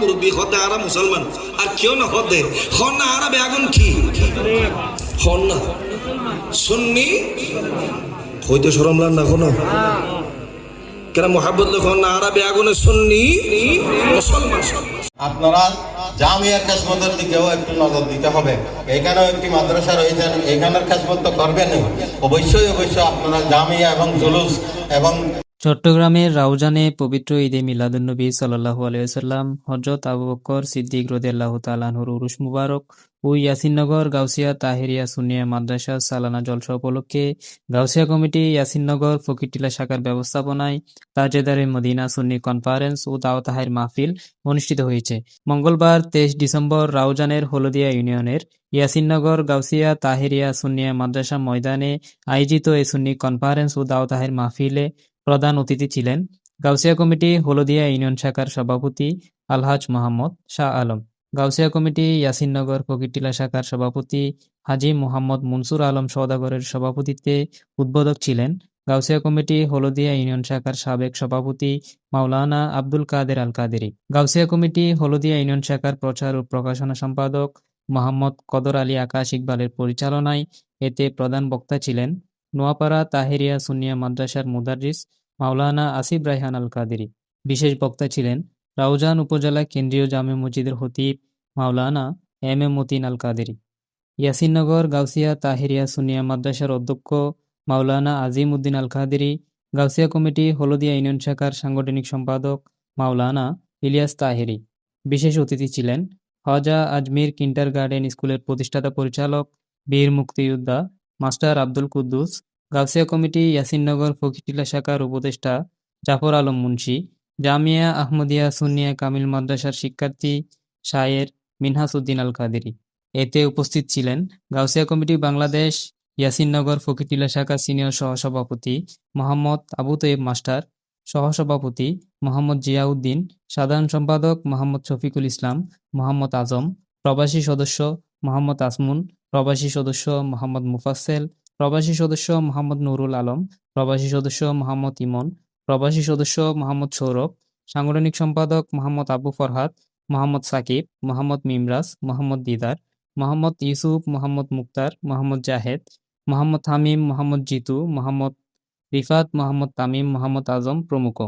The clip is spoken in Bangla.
মুরব্বী হদে আরা মুসলমান। আর কেউ না হদে হন না বেগুন কি? হন সুন্নি? হইতে সরম লান না কোনো কেন বেগুনে মুসলমান। আপনারা দিকেও একটু নজর দিতে হবে। এখানেও একটি মাদ্রাসা রয়েছে, এখানের খেসমত তো করবেনই। অবশ্যই অবশ্যই আপনারা জামিয়া এবং জুলুস এবং চট্টগ্রামের রাউজানে পবিত্র ঈদে মিলাদুন্নবী সাল্লাল্লাহু আলাইহি ওয়াসাল্লাম, হযরত আবু বকর সিদ্দিক রাদিয়াল্লাহু তাআলা আনহুর উরুস মুবারক ও ইয়াসিননগর, গাউসিয়া তাহেরিয়া সুন্নিয়া মাদ্রাসা সালানা জলসা উপলক্ষে গাউসিয়া কমিটি ইয়াসিননগর ফকিরটিলা শাখার ব্যবস্থাপনায় তাজেদারে মদিনা সুন্নি কনফারেন্স ও দাওতাহের মাহফিল অনুষ্ঠিত হয়েছে। মঙ্গলবার তেইশ ডিসেম্বর রাউজানের হলদিয়া ইউনিয়নের ইয়াসিননগর, গাউসিয়া তাহেরিয়া সুন্নিয়া মাদ্রাসা ময়দানে আয়োজিত এই সুন্নি কনফারেন্স ও দাওতাহের মাহফিলে প্রধান অতিথি ছিলেন গাউসিয়া কমিটি হলদিয়া ইউনিয়ন শাখার সভাপতি আলহাজ মোহাম্মদ শাহ আলম, গাউসিয়া কমিটি ইয়াসিননগর ফকিরটিলা শাখার সভাপতি হাজি মোহাম্মদ মনসুর আলম সৌদাগরের সভাপতিত্বে উদ্বোধক ছিলেন গাউসিয়া কমিটি হলদিয়া ইউনিয়ন শাখার সাবেক সভাপতি মাওলানা আব্দুল কাদের আল কাদেরি গাউসিয়া কমিটি হলদিয়া ইউনিয়ন শাখার প্রচার ও প্রকাশনা সম্পাদক মোহাম্মদ কদর আলী আকাশ ইকবালের পরিচালনায় এতে প্রধান বক্তা ছিলেন নোয়াপাড়া তাহেরিয়া সুনিয়া মাদ্রাসার মুদারিস মাওলানা আসিফ রায়হান আল কাদেরি বিশেষ বক্তা ছিলেন রাউজান উপজেলা কেন্দ্রীয় জামে মসজিদের খতিব মাওলানা এম এ মতিন আল কাদেরি ইয়াসিননগর গাউসিয়া তাহেরিয়া সুনিয়া মাদ্রাসার অধ্যক্ষ মাওলানা আজিম উদ্দিন আল কাদেরি গাউসিয়া কমিটি হলদিয়া ইউনিয়ন শাখার সাংগঠনিক সম্পাদক মাওলানা ইলিয়াস তাহেরি। বিশেষ অতিথি ছিলেন হজা আজমির কিন্টার গার্ডেন স্কুলের প্রতিষ্ঠাতা পরিচালক বীর মুক্তিযোদ্ধা মাস্টার আব্দুল কুদ্দুস, গাউসিয়া কমিটি ইয়াসিননগর ফকিটিলা শাখার উপদেষ্টা জাফর আলম মুন্সি, জামিয়া আহমদিয়া সুনিয়া কামিল মাদ্রাসার শিক্ষার্থী শায়ের মিনহাস উদ্দিন আল কাদেরি। এতে উপস্থিত ছিলেন গাউসিয়া কমিটি বাংলাদেশ ইয়াসিননগর ফকিটিলা শাখা সিনিয়র সহসভাপতি মোহাম্মদ আবু তৈব মাস্টার, সহসভাপতি মোহাম্মদ জিয়াউদ্দিন, সাধারণ সম্পাদক মোহাম্মদ শফিকুল ইসলাম, মোহাম্মদ আজম, প্রবাসী সদস্য মোহাম্মদ আসমুন প্রবাসী সদস্য মোহাম্মদ মুফাসেল, প্রবাসী সদস্য মোহাম্মদ নুরুল আলম, প্রবাসী সদস্য মোহাম্মদ ইমন, প্রবাসী সদস্য মোহাম্মদ সৌরভ, সাংগঠনিক সম্পাদক মোহাম্মদ আবু ফরহাদ, মোহাম্মদ সাকিব, মোহাম্মদ মিমরাজ, মোহাম্মদ দিদার, মোহাম্মদ ইউসুফ, মোহাম্মদ মুক্তার, মোহাম্মদ জাহেদ, মোহাম্মদ হামিম, মোহাম্মদ জিতু, মোহাম্মদ রিফাত, মোহাম্মদ তামিম, মোহাম্মদ আজম প্রমুখ।